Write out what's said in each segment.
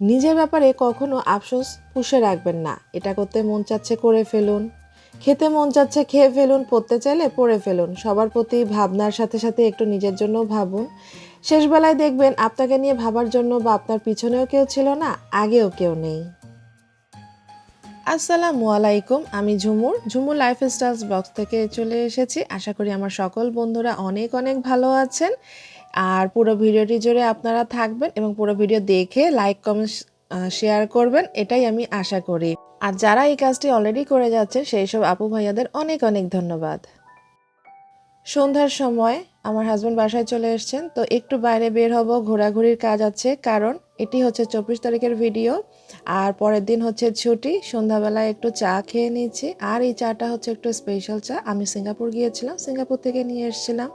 নিজের ব্যাপারে কখনো আফসোস পুষে রাখবেন না। এটা করতে মন চাচ্ছে করে ফেলুন। খেতে মন চাচ্ছে খেয়ে ফেলুন, পড়তে চাইলে পড়ে ফেলুন। সবার প্রতি ভাবনার সাথে সাথে একটু নিজের জন্য ভাবুন। শেষবেলায় দেখবেন আপনাকে নিয়ে ভাবার জন্য বা আপনার পিছনেও কেউ ছিল না, আগেও কেউ নেই। আসসালামু আলাইকুম, আমি Jhumur. Jhumur life styles box থেকে চলে এসেছি। আশা করি আমার সকল বন্ধুরা অনেক অনেক ভালো আছেন। আর পুরো ভিডিওটি জুড়ে আপনারা থাকবেন এবং পুরো ভিডিও দেখে লাইক কমেন্ট শেয়ার করবেন, এটাই আমি আশা করি। আর যারা এই কাজটি অলরেডি করে যাচ্ছে সেই সব আপু ভাইয়াদের অনেক অনেক ধন্যবাদ। সন্ধ্যার সময় আমার হাজব্যান্ড বাসায় চলে এসেছেন, তো একটু বাইরে বের হব, ঘোরাঘুরির কাজ আছে, কারণ এটি হচ্ছে চব্বিশ তারিখের ভিডিও আর পরের দিন হচ্ছে ছুটি, সন্ধ্যাবেলায় একটু চা খেয়ে নিয়েছি আর এই চাটা হচ্ছে একটু স্পেশাল চা। আমি সিঙ্গাপুর গিয়েছিলাম, সিঙ্গাপুর থেকে নিয়ে এসেছিলাম।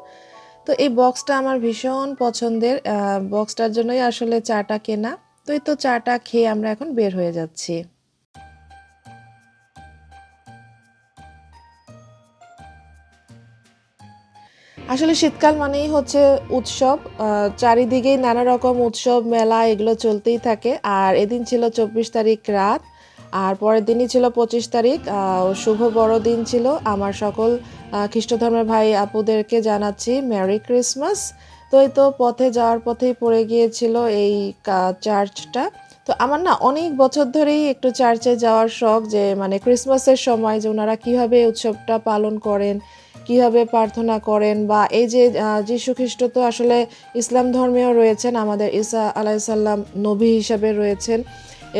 তো এই বক্সটা আমার ভীষণ পছন্দের বক্সটার জন্যই আসলে চাটা কেনা। তো এই তো চাটা খেয়ে আমরা এখন বের হয়ে যাচ্ছি। আসলে শীতকাল মানেই হচ্ছে উৎসব চারিদিকেই নানা রকম উৎসব, মেলা এগুলো চলতেই থাকে। আর এদিন ছিল চব্বিশ তারিখ রাত। আর পরের দিনই ছিল পঁচিশ তারিখ শুভ বড়দিন ছিল। আমার সকল আহ, খ্রিস্ট ধর্মের ভাই আপুদেরকে জানাচ্ছি ম্যারি ক্রিসমাস। তো এই তো পথে যাওয়ার পথেই পড়ে গিয়েছিল এই চার্চটা। তো আমার না অনেক বছর ধরেই একটু চার্চে যাওয়ার শখ যে মানে ক্রিসমাসের সময় যে ওনারা কীভাবে উৎসবটা পালন করেন কীভাবে প্রার্থনা করেন বা এই যে যীশু খ্রিস্ট তো আসলে ইসলাম ধর্মেও রয়েছেন আমাদের ঈসা আলাইসাল্লাম নবী হিসাবে রয়েছেন।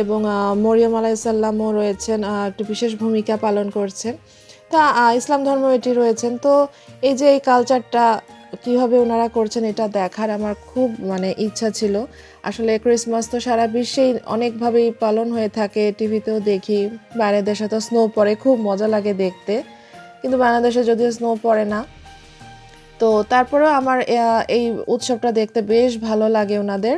এবং মরিয়ম আলাইসাল্লামও রয়েছেন একটি বিশেষ ভূমিকা পালন করছেন। তা ইসলাম ধর্ম এটি রয়েছেন। তো, এই যে এই কালচারটা কীভাবে ওনারা করছেন এটা দেখার আমার খুব মানে ইচ্ছা ছিল। আসলে ক্রিসমাস তো সারা বিশ্বেই অনেকভাবেই পালন হয়ে থাকে। টিভিতেও দেখি, বাইরের দেশে তো স্নো পড়ে, খুব মজা লাগে দেখতে। কিন্তু বাংলাদেশে যদিও স্নো পড়ে না, তো তারপরেও আমার এই উৎসবটা দেখতে বেশ ভালো লাগে ওনাদের।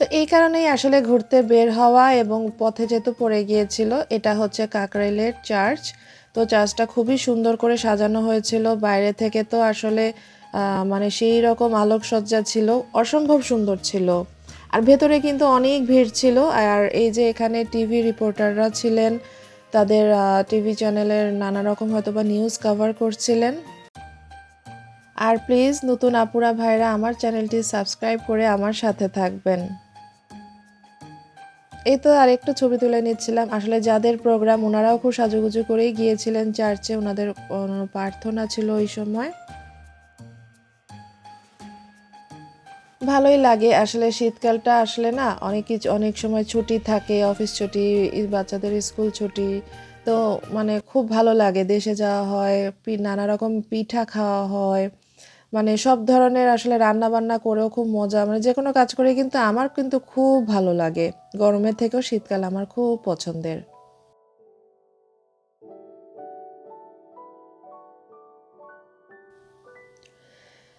তো এই কারণেই আসলে ঘুরতে বের হওয়া এবং পথে যেহেতু পড়ে গিয়েছিল, এটা হচ্ছে কাকরাইলের চার্চ। তো চার্চটা খুবই সুন্দর করে সাজানো হয়েছিল। বাইরে থেকে তো আসলে মানে সেই রকম আলোকসজ্জা ছিল, অসম্ভব সুন্দর ছিল। আর ভেতরে কিন্তু অনেক ভিড় ছিল। আর এই যে এখানে টিভি রিপোর্টাররা ছিলেন, তাদের টিভি চ্যানেলের নানা রকম হয়তো বা নিউজ কভার করছিলেন। আর প্লিজ নতুন আপুরা ভাইরা আমার চ্যানেলটি সাবস্ক্রাইব করে আমার সাথে থাকবেন। এই তো আর একটু ছবি তুলে নিচ্ছিলাম। আসলে যাদের প্রোগ্রাম ওনারাও খুব সাজুগুজু করেই গিয়েছিলেন চার্চে। ওনাদের প্রার্থনা ছিল ওই সময়। ভালোই লাগে। আসলে শীতকালটা আসলে না, অনেক কিছু, অনেক সময় ছুটি থাকে অফিস ছুটি, বাচ্চাদের স্কুল ছুটি। তো মানে খুব ভালো লাগে। দেশে যাওয়া হয় নানা রকম পিঠা খাওয়া হয়। মানে সব ধরনের আসলে রান্না বান্না করেও খুব মজা মানে যে কোনো কাজ করে কিন্তু আমার কিন্তু খুব ভালো লাগে। গরমের থেকেও শীতকাল আমার খুব পছন্দের।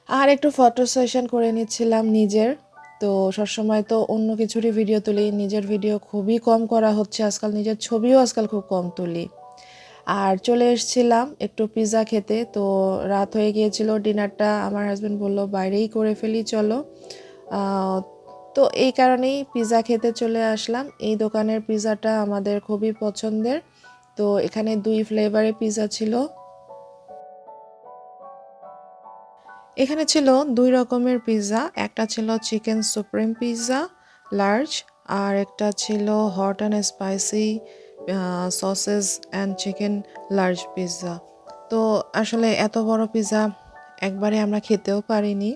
আর একটু ফটো সেশন করে নিচ্ছিলাম নিজের। তো সবসময় তো অন্য কিছুরই ভিডিও তুলি, নিজের ভিডিও খুবই কম করা হচ্ছে। আজকাল নিজের ছবিও আজকাল খুব কম তুলি। আর চলে এসেছিলাম একটু পিৎজা খেতে। তো রাত হয়ে গিয়েছিল ডিনারটা আমার হাজব্যান্ড বলল, বাইরেই করে ফেলি, চলো। তো এই কারণেই পিৎজা খেতে চলে আসলাম। এই দোকানের পিৎজাটা আমাদের খুবই পছন্দের। তো এখানে দুই ফ্লেভারের পিৎজা ছিল। এখানে ছিল দুই রকমের পিৎজা একটা ছিল চিকেন সুপ্রিম পিৎজা লার্জ আর একটা ছিল hot and spicy sausages and chicken large pizza তো আসলে এত বড় পিৎজা একবারে আমরা খেতেও পারিনি,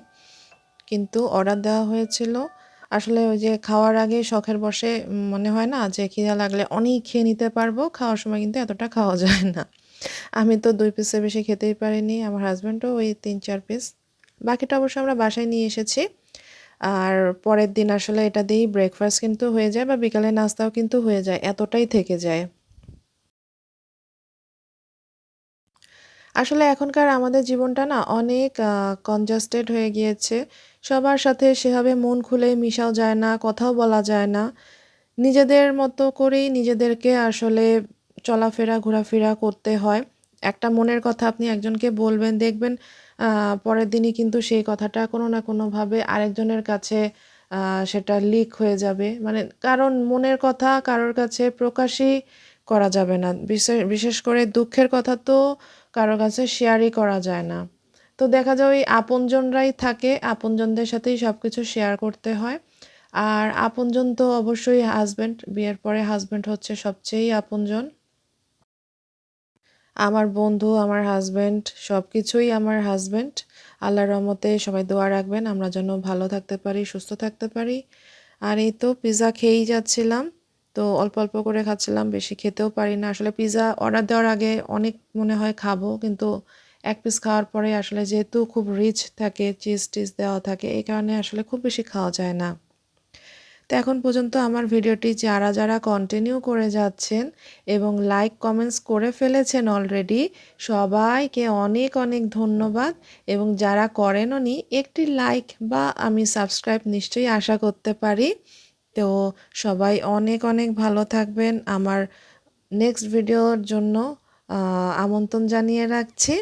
কিন্তু অর্ডার দেওয়া হয়েছিল। আসলে ওই যে খাওয়ার আগে শখের বসে মনে হয় না যে খিদা লাগলে অনেক খেয়ে নিতে পারব, খাওয়ার সময় কিন্তু এতটা খাওয়া যায় না। আমি তো দুই পিসের বেশি খেতেই পারিনি, আমার হাজব্যান্ডও ওই তিন চার পিস বাকিটা অবশ্য আমরা বাসায় নিয়ে এসেছি। আর পরের দিন আসলে এটা দিয়েই ব্রেকফাস্ট কিন্তু হয়ে যায় বা বিকালে নাস্তাও কিন্তু হয়ে যায়, এতটাই থেকে যায়। আসলে এখনকার আমাদের জীবনটা না অনেক কনজাস্টেড হয়ে গিয়েছে। সবার সাথে সেভাবে মন খুলে মিশাও যায় না, কথাও বলা যায় না। নিজেদের মতো করেই নিজেদেরকে আসলে চলাফেরা, ঘোরাফেরা করতে হয়। একটা মনের কথা আপনি একজনকে বলবেন দেখবেন পরের দিনই কিন্তু সেই কথাটা কোনো না কোনোভাবে আরেকজনের কাছে সেটা লিক হয়ে যাবে। মানে কারণ মনের কথা কারোর কাছে প্রকাশই করা যাবে না। বিশে বিশেষ করে দুঃখের কথা তো কারও কাছে শেয়ারই করা যায় না। তো দেখা যায় ওই আপনজনরাই থাকে, আপনজনদের সাথেই সব কিছু শেয়ার করতে হয়। আর আপনজন তো অবশ্যই হাসব্যান্ড, বিয়ের পরে হাসব্যান্ড হচ্ছে সবচেয়েই আপনজন। আমার বন্ধু, আমার হাজব্যান্ড সব কিছুই আমার হাসব্যান্ড। আল্লাহর রহমতে সবাই দোয়া রাখবেন আমরা যেন ভালো থাকতে পারি, সুস্থ থাকতে পারি। আর এই তো পিজ্জা খেয়েই যাচ্ছিলাম। তো অল্প, অল্প করে খাচ্ছিলাম, বেশি খেতেও পারি না। আসলে পিজ্জা অর্ডার দেওয়ার আগে অনেক মনে হয় খাব, কিন্তু এক পিস খাওয়ার পরে আসলে যেহেতু খুব রিচ থাকে, চিজ-টিজ দেওয়া থাকে, এই কারণে আসলে খুব বেশি খাওয়া যায় না। তো এখন পর্যন্ত আমার ভিডিওটি যারা, যারা কন্টিনিউ করে যাচ্ছেন এবং লাইক কমেন্টস করে ফেলেছেন অলরেডি, সবাইকে অনেক, অনেক ধন্যবাদ এবং যারা করেনওনি একটি লাইক বা আমি সাবস্ক্রাইব নিশ্চয়ই আশা করতে পারি। তো সবাই অনেক, অনেক ভালো থাকবেন। আমার নেক্সট ভিডিওর জন্য আমন্ত্রণ জানিয়ে রাখছি।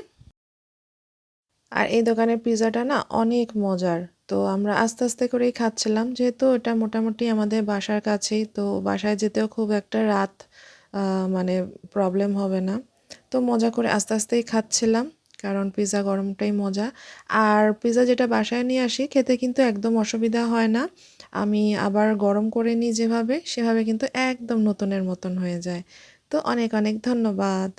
আর এই দোকানের পিজ্জাটা না অনেক মজার। তো আমরা আস্তে, আস্তে করেই খাচ্ছিলাম। যেহেতু এটা মোটামুটি আমাদের বাসার কাছেই, তো বাসায় যেতেও খুব একটা রাত মানে প্রবলেম হবে না। তো মজা করে আস্তে, আস্তেই খাচ্ছিলাম। কারণ পিজ্জা গরমটাই মজা। আর পিজ্জা যেটা বাসায় নিয়ে আসি খেতে কিন্তু একদম অসুবিধা হয় না। আমি আবার গরম করে নিই যেভাবে, সেভাবে কিন্তু একদম নতুনের মতন হয়ে যায়। তো অনেক, অনেক ধন্যবাদ।